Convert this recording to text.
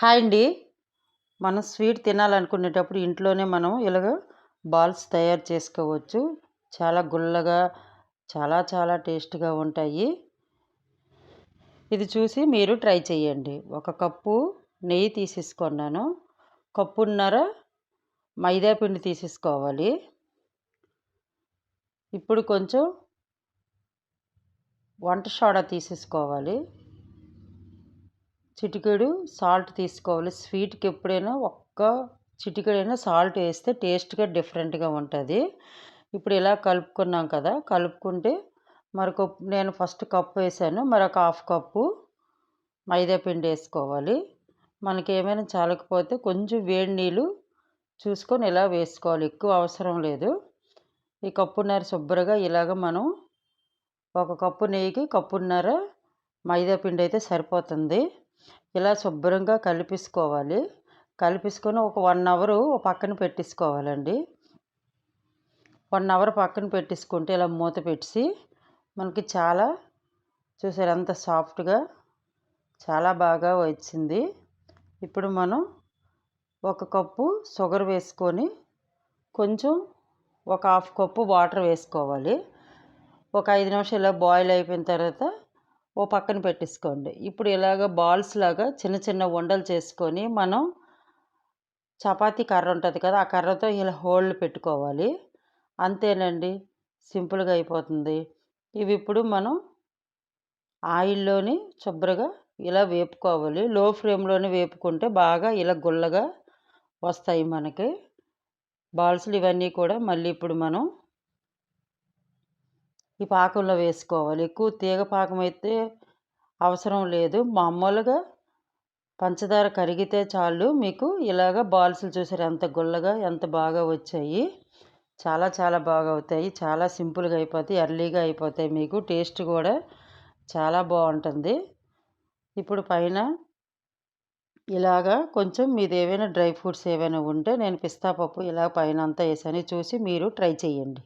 Hi అండి. మనం sweet తినాలనుకునేటప్పుడు ఇంట్లోనే మనం ఇలాగ బాల్స్ తయారు చేసుకోవచ్చు. చాలా గుల్లగా చాలా చాలా టేస్ట్గా ఉంటాయి. ఇది చూసి మీరు ట్రై చేయండి. ఒక కప్పు నెయ్యి తీసేసుకున్నాను. కప్పున్నర మైదా పిండి తీసేసుకోవాలి. ఇప్పుడు కొంచెం వంట సోడా తీసేసుకోవాలి. చిటికెడు సాల్ట్ తీసుకోవాలి. స్వీట్కి ఎప్పుడైనా ఒక్క చిటికెడైనా సాల్ట్ వేస్తే టేస్ట్గా డిఫరెంట్గా ఉంటుంది. ఇప్పుడు ఇలా కలుపుకున్నాం కదా కలుపుకుంటే మరి నేను ఫస్ట్ కప్పు వేసాను. మరొక హాఫ్ కప్పు మైదా పిండి వేసుకోవాలి. మనకి ఏమైనా చాలకపోతే కొంచెం వేడి నీళ్ళు చూసుకొని ఇలా వేసుకోవాలి. ఎక్కువ అవసరం లేదు. ఈ కప్పున్నర శుభ్రంగా ఇలాగ మనం ఒక కప్పు నెయ్యికి కప్పున్నర మైదా పిండి అయితే సరిపోతుంది. ఇలా శుభ్రంగా కలిపేసుకోవాలి. కలిపేసుకొని ఒక వన్ అవరు పక్కన పెట్టేసుకోవాలండి. వన్ అవర్ పక్కన పెట్టేసుకుంటే ఇలా మూత పెట్టి మనకి చాలా చూసారు ఎంత సాఫ్ట్గా చాలా బాగా వచ్చింది. ఇప్పుడు మనం ఒక కప్పు షుగర్ వేసుకొని కొంచెం ఒక హాఫ్ కప్పు వాటర్ వేసుకోవాలి. ఒక ఐదు నిమిషాలు బాయిల్ అయిపోయిన తర్వాత ఓ పక్కన పెట్టేసుకోండి. ఇప్పుడు ఇలాగ బాల్స్ లాగా చిన్న చిన్న ఉండలు చేసుకొని మనం చపాతీ కర్ర ఉంటుంది కదా ఆ కర్రతో ఇలా హోల్డ్ పెట్టుకోవాలి. అంతేనండి. సింపుల్గా అయిపోతుంది. ఇవి ఇప్పుడు మనం ఆయిల్లోని శుభ్రంగా ఇలా వేపుకోవాలి. లో ఫ్లేమ్లోనే వేపుకుంటే బాగా ఇలా గుల్లగా వస్తాయి మనకి. బాల్స్లు ఇవన్నీ కూడా మళ్ళీ ఇప్పుడు మనం ఈ పాకంలో వేసుకోవాలి. ఎక్కువ తీగ పాకం అయితే అవసరం లేదు. మామూలుగా పంచదార కరిగితే చాలు. మీకు ఇలాగ బాల్సులు చూసారు? ఎంత గుల్లగా ఎంత బాగా వచ్చాయి. చాలా చాలా బాగా అవుతాయి. చాలా సింపుల్గా అయిపోతాయి. ఎర్లీగా అయిపోతాయి మీకు. టేస్ట్ కూడా చాలా బాగుంటుంది. ఇప్పుడు పైన ఇలాగా కొంచెం మీది ఏవైనా డ్రై ఫ్రూట్స్ ఏవైనా ఉంటే నేను పిస్తా పప్పు ఇలా పైన అంతా వేసాను. చూసి మీరు ట్రై చేయండి.